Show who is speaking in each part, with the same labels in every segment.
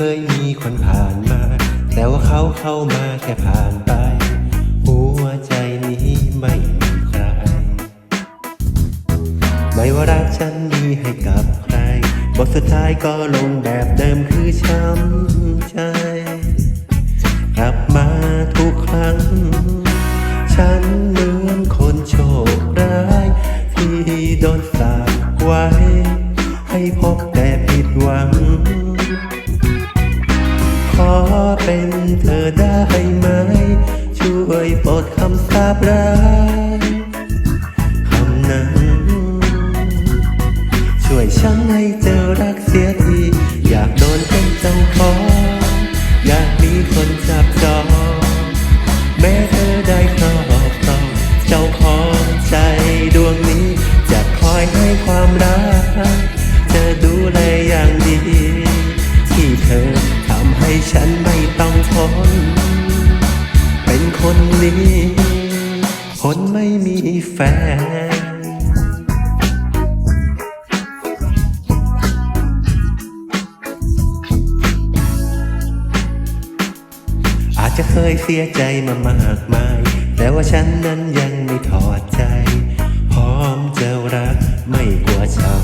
Speaker 1: เคยมีคนผ่านมา แต่ว่าเขาเข้ามาแค่ผ่านไป หัวใจนี้ไม่มีใคร ไม่ว่ารักฉันมีให้กับใคร บทสุดท้ายก็ลงแบบเดิมคือช้ำใจ กลับมาทุกครั้ง ฉันเหมือนคนโชคร้าย ที่โดนสาปไว้ ให้พบแต่ผิดหวัง เป็นเธอได้ไหม ช่วยปลดคำสาปร้ายคำนั้น ช่วยฉันให้เจอรักเสียที อยากโดนเป็นเจ้าของ อยากมีคนจับจอง แม้เธอได้ครอบครองเจ้าของใจดวงนี้ จะคอยให้ความรัก จะดูแลอย่างดีที่เธอ ให้ฉันไม่ต้องทน เป็นคนนี้คนไม่มีแฟนอาจจะเคยเสียใจมามากมาย แต่ว่าฉันนั้นยังไม่ถอดใจ พร้อมจะรักไม่กลัวช้ำ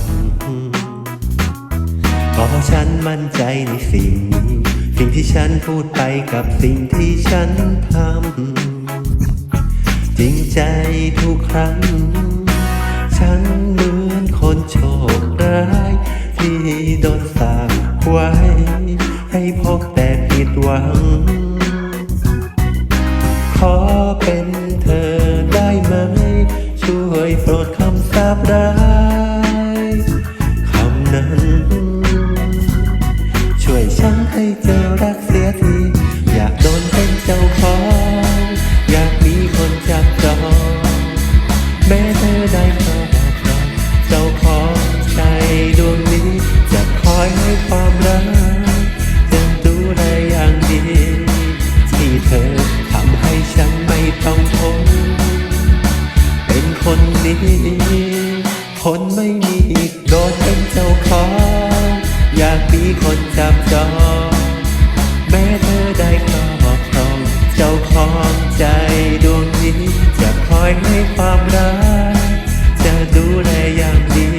Speaker 1: เพราะฉันมั่นใจในสิ่งนี้ สิ่งที่ฉันพูดไปกับสิ่งที่ฉันทำจริงใจทุกครั้ง ฉันเหมือนคนโชคร้าย ที่โดนสาปไว้ ให้พบแต่ผิดหวัง ขอเป็นเธอได้ไหม ช่วยโปรดคำสาปร้ายคำนั้น คนไม่มีอีกโดนเป็นเจ้าของ อยากมีคนจับจอง แม้เธอได้ครอบครอง เจ้าของใจดวงนี้จะคอยให้ความรัก จะดูแลอย่างดี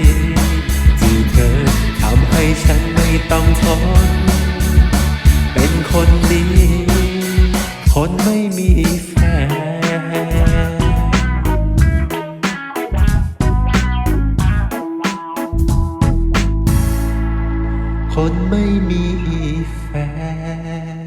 Speaker 1: ที่เธอทำให้ฉันไม่ต้องทน เป็นคนดี คนไม่มีแฟน คนไม่มีแฟน